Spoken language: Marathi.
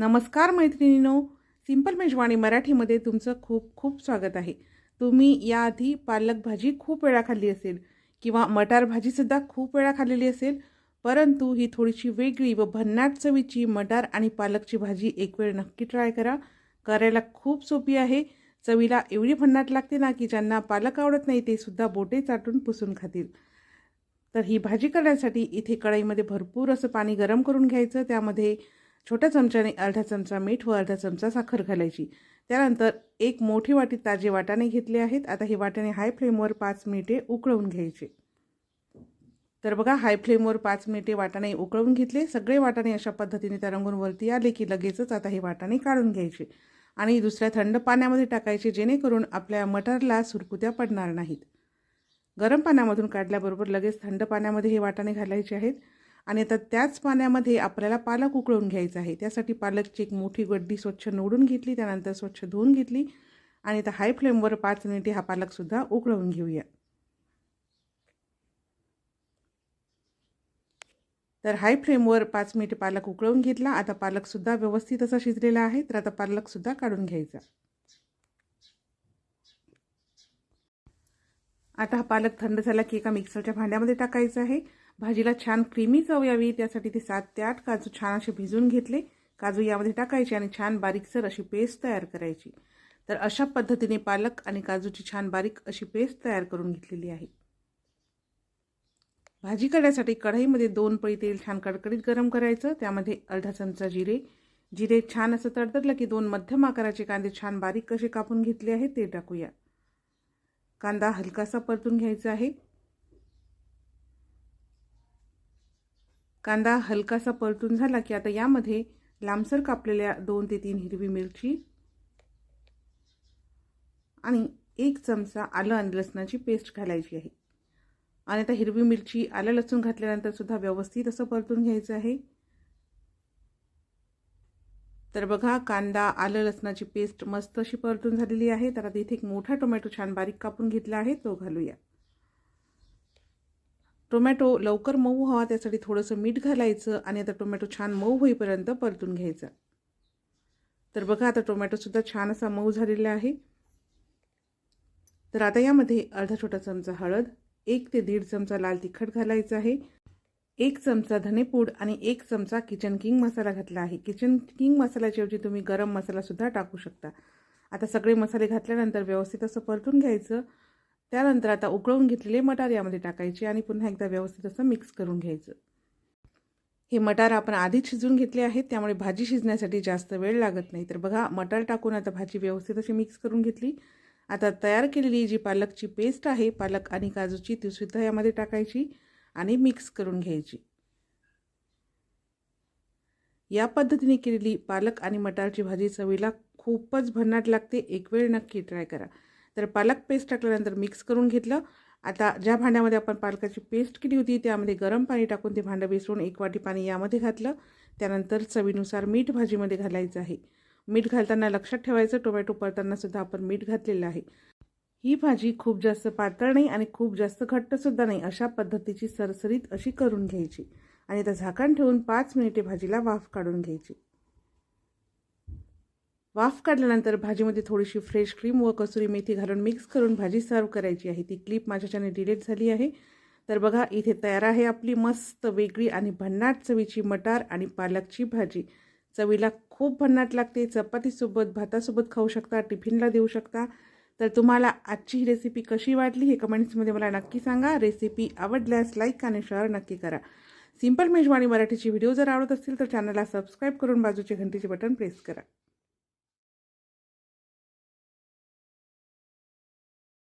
नमस्कार मैत्रिणीनो सिंपल मेजवानी मराठीमध्ये तुमचं खूप खूप स्वागत आहे. तुम्ही याआधी पालक भाजी खूप वेळा खाल्ली असेल किंवा मटार भाजीसुद्धा खूप वेळा खाल्लेली असेल परंतु ही थोडीशी वेगळी व भन्नाट चवीची मटार आणि पालकची भाजी एक वेळ नक्की ट्राय करा. करायला खूप सोपी आहे. चवीला एवढी भन्नाट लागते ना की ज्यांना पालक आवडत नाही ते सुद्धा बोटे चाटून पुसून खातील. तर ही भाजी करण्यासाठी इथे कढईमध्ये भरपूर असं पाणी गरम करून घ्यायचं. त्यामध्ये छोट्या चमच्याने अर्धा चमचा मीठ व अर्धा चमचा साखर घालायची. त्यानंतर एक मोठी वाटी ताजे वाटाणे घेतले आहेत. आता हे वाटाणे हाय फ्लेमवर पाच मिनिटे उकळवून घ्यायचे. तर बघा हाय फ्लेमवर पाच मिनिटे वाटाणे उकळवून घेतले. सगळे वाटाणे अशा पद्धतीने त्या आले की लगेचच आता हे वाटाणे काढून घ्यायचे आणि दुसऱ्या थंड पाण्यामध्ये टाकायचे जेणेकरून आपल्या मटारला सुरकुत्या पडणार नाहीत. गरम पाण्यामधून काढल्याबरोबर लगेच थंड पाण्यामध्ये हे वाटाणे घालायचे आहेत. आणि आता त्याच पाण्यामध्ये आपल्याला पालक उकळून घ्यायचा आहे. त्यासाठी पालकची एक मोठी गड्डी स्वच्छ निवडून घेतली त्यानंतर स्वच्छ धुवून घेतली आणि आता हाय फ्लेमवर पाच मिनिटे हा पालकसुद्धा उकळवून घेऊया. तर हाय फ्लेमवर पाच मिनिटे पालक उकळवून घेतला. आता पालकसुद्धा व्यवस्थित असा शिजलेला आहे. तर आता पालकसुद्धा काढून घ्यायचा. आता हा पालक थंड झाला की एका मिक्सरच्या भांड्यामध्ये टाकायचा आहे. भाजीला छान क्रीमी चव यावी त्यासाठी ते सात ते आठ काजू छान असे भिजून घेतले. काजू यामध्ये टाकायचे आणि छान बारीकसर अशी पेस्ट तयार करायची. तर अशा पद्धतीने पालक आणि काजूची छान बारीक अशी पेस्ट तयार करून घेतलेली आहे. भाजी करण्यासाठी कढईमध्ये दोन पळी तेल छान कडकडीत गरम करायचं. त्यामध्ये अर्धा चमचा जिरे. जिरे छान असं तडतडलं की दोन मध्यम आकाराचे कांदे छान बारीक कसे कापून घेतले आहेत ते टाकूया. कांदा हलकासा परतून घ्यायचा आहे. कांदा हलकासा परतून झाला की आता यामध्ये लांबसर कापलेल्या दोन ते तीन हिरवी मिरची आणि एक चमचा आलं आणि लसणाची पेस्ट घालायची आहे. आणि आता हिरवी मिरची आलं लसूण घातल्यानंतर सुद्धा व्यवस्थित असं परतून घ्यायचं आहे. तर बघा कांदा आलं लसणाची पेस्ट मस्त अशी परतून झालेली आहे. तर आता इथे एक मोठा टोमॅटो छान बारीक कापून घेतला आहे. तो घालूया. टोमॅटो लवकर मऊ व्हावा त्यासाठी थोडंसं मीठ घालायचं आणि आता टोमॅटो छान मऊ होईपर्यंत परतून घ्यायचा. तर बघा आता टोमॅटोसुद्धा छान असा मऊ झालेला आहे. तर आता यामध्ये अर्धा छोटा चमचा हळद एक ते दीड चमचा लाल तिखट घालायचं आहे एक चमचा धनेपूड आणि एक चमचा किचन किंग मसाला घातला आहे. किचन किंग मसाल्याच्याऐवजी तुम्ही गरम मसालासुद्धा टाकू शकता. आता सगळे मसाले घातल्यानंतर व्यवस्थित असं परतून घ्यायचं. त्यानंतर आता उकळून घेतलेले मटार यामध्ये टाकायचे आणि पुन्हा एकदा व्यवस्थित असं मिक्स करून घ्यायचं. हे मटार आपण आधीच शिजून घेतले आहेत त्यामुळे भाजी शिजण्यासाठी जास्त वेळ लागत नाही. तर बघा मटार टाकून आता भाजी व्यवस्थित अशी मिक्स करून घेतली. आता तयार केलेली जी पालकची पेस्ट आहे पालक आणि काजूची तीसुद्धा यामध्ये टाकायची आणि मिक्स करून घ्यायची. या पद्धतीने केलेली पालक आणि मटारची भाजी चवीला खूपच भन्नाट लागते. एक वेळ नक्की ट्राय करा. तर पालक पेस्ट टाकल्यानंतर मिक्स करून घेतलं. आता ज्या भांड्यामध्ये आपण पालकाची पेस्ट केली होती त्यामध्ये गरम पाणी टाकून ते भांडं बेसरून एक वाटी पाणी यामध्ये घातलं. त्यानंतर चवीनुसार मीठ भाजीमध्ये घालायचं आहे. मीठ घालताना लक्षात ठेवायचं टोमॅटो परतानासुद्धा आपण मीठ घातलेलं आहे. ही भाजी खूप जास्त पातळ नाही आणि खूप जास्त घट्टसुद्धा नाही अशा पद्धतीची सरसरीत अशी करून घ्यायची. आणि आता झाकण ठेवून पाच मिनिटे भाजीला वाफ काढून घ्यायची. वाफ काढल्यानंतर भाजीमध्ये थोडीशी फ्रेश क्रीम व कसुरी मेथी घालून मिक्स करून भाजी सर्व करायची आहे. ती क्लिप माझ्याच्याने डिलीट झाली आहे. तर बघा इथे तयार आहे आपली मस्त वेगळी आणि भन्नाट चवीची मटार आणि पालकची भाजी. चवीला खूप भन्नाट लागते. चपातीसोबत भातासोबत खाऊ शकता टिफिनला देऊ शकता. तर तुम्हाला आजची ही रेसिपी कशी वाटली हे कमेंट्समध्ये मला नक्की सांगा. रेसिपी आवडल्यास लाईक आणि शेअर नक्की करा. सिंपल मेजवानी मराठीची व्हिडिओ जर आवडत असतील तर चॅनलला सबस्क्राईब करून बाजूचे घंटीचे बटन प्रेस करा.